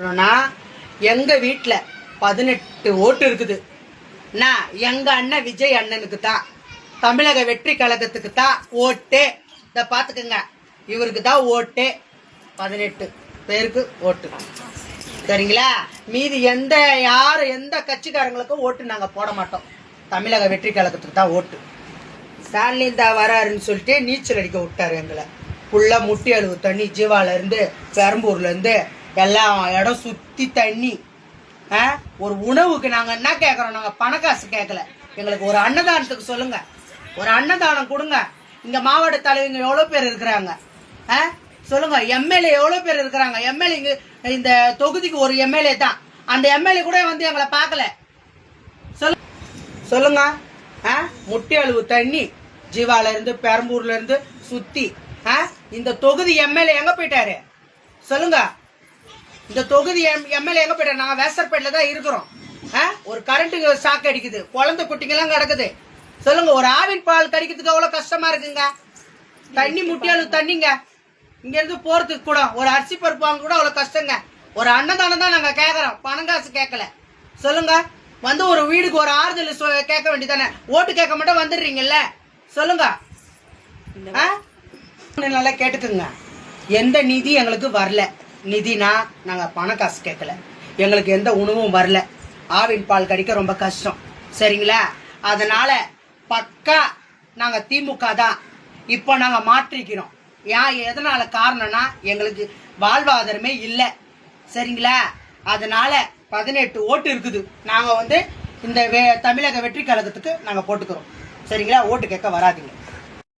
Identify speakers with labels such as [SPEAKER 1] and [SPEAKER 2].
[SPEAKER 1] சொல்லணும்னா எங்க வீட்ல பதினெட்டு ஓட்டு இருக்குது. நான் எங்க அண்ணன் விஜய் அண்ணனுக்கு தான் தமிழக வெற்றி கழகத்துக்கு தான் ஓட்டே. இத பார்த்துக்கோங்க இவருக்கு தான் ஓட்டே. பதினெட்டு பேருக்கு ஓட்டு. சரிங்களா? மீதி எந்த யார் எந்த கட்சிக்காரங்களுக்கும் ஓட்டு நாங்க போட மாட்டோம். தமிழக வெற்றி கழகத்துக்கு தான் ஓட்டு. ஸ்டாலின் தான் வராருன்னு சொல்லிட்டு நீச்சல் அடிக்க விட்டாரு எங்களை. ஃபுல்லாக முட்டி அழுவு தண்ணி ஜீவால இருந்து பெரம்பூர்ல இருந்து எல்லா இடம் சுத்தி தண்ணி. ஆ? ஒரு உணவுக்கு நாங்க என்ன கேக்குறோம்? நாங்க பணக்காசு கேட்கல எங்களுக்கு ஒரு அன்னதானத்துக்கு சொல்லுங்க. ஒரு அன்னதானம் கொடுங்க. இங்க மாவட்ட தலைவங்க எவ்வளவு பேர் இருக்கிறாங்க? ஆ? சொல்லுங்க. எம்எல்ஏ எவ்வளவு பேர் இருக்கிறாங்க? எம்எல்ஏ இந்த தொகுதிக்கு ஒரு எம்எல்ஏ தான். அந்த எம்எல்ஏ கூட வந்து எங்களை பார்க்கல. சொல்லு. சொல்லுங்க. ஆ? முட்டி அழுவு தண்ணி. ஜீவால இருந்து பெரம்பூர்ல இருந்து சுத்தி. ஆ? இந்த தொகுதி எம்எல்ஏ எங்க போயிட்டாரு? சொல்லுங்க. இந்த தொகுதி எம்எல்ஏ எங்க போயிட்டாரு? நாங்க வேசர்பேட்ல தான் இருக்கிறோம். ஆ? ஒரு கரண்ட் ஷாக் அடிக்குது. குழந்தை குட்டிங்கெல்லாம் கிடக்குது. சொல்லுங்க ஒரு ஆவின் பால் கடிக்கிறதுக்கு அவ்வளவு கஷ்டமா இருக்குங்க? தண்ணி முட்டியாலும் தண்ணிங்க. இங்க இருந்து போறதுக்கு கூட ஒரு அரிசி பருப்பு வாங்க கூட அவ்வளவு கஷ்டங்க. ஒரு அன்னதானம் தான் நாங்க கேக்குறோம். பணம் காசு கேட்கல சொல்லுங்க வந்து ஒரு வீடுக்கு ஒரு ஆறுதல் கேட்க வேண்டியதானே? ஓட்டு கேட்க மட்டும் வந்துடுறீங்கல்ல? சொல்லுங்க. நல்லா கேட்டுக்குங்க. எந்த நிதி எங்களுக்கு வரல. நிதினா நாங்கள் பணம் காசு கேட்கல. எங்களுக்கு எந்த உணவும் வரல. ஆவின் பால் கடிக்க ரொம்ப கஷ்டம். சரிங்களா? அதனால பக்கா நாங்கள் திமுக தான். இப்போ நாங்கள் மாற்றிக்கிறோம். ஏன் எதனால காரணம்னா எங்களுக்கு வாழ்வாதாரமே இல்லை. சரிங்களா? அதனால பதினெட்டு ஓட்டு இருக்குது. நாங்கள் வந்து இந்த வே- தமிழக வெற்றி கழகத்துக்கு நாங்கள் போட்டுக்கிறோம். சரிங்களா? ஓட்டு கேட்க வராதிங்க.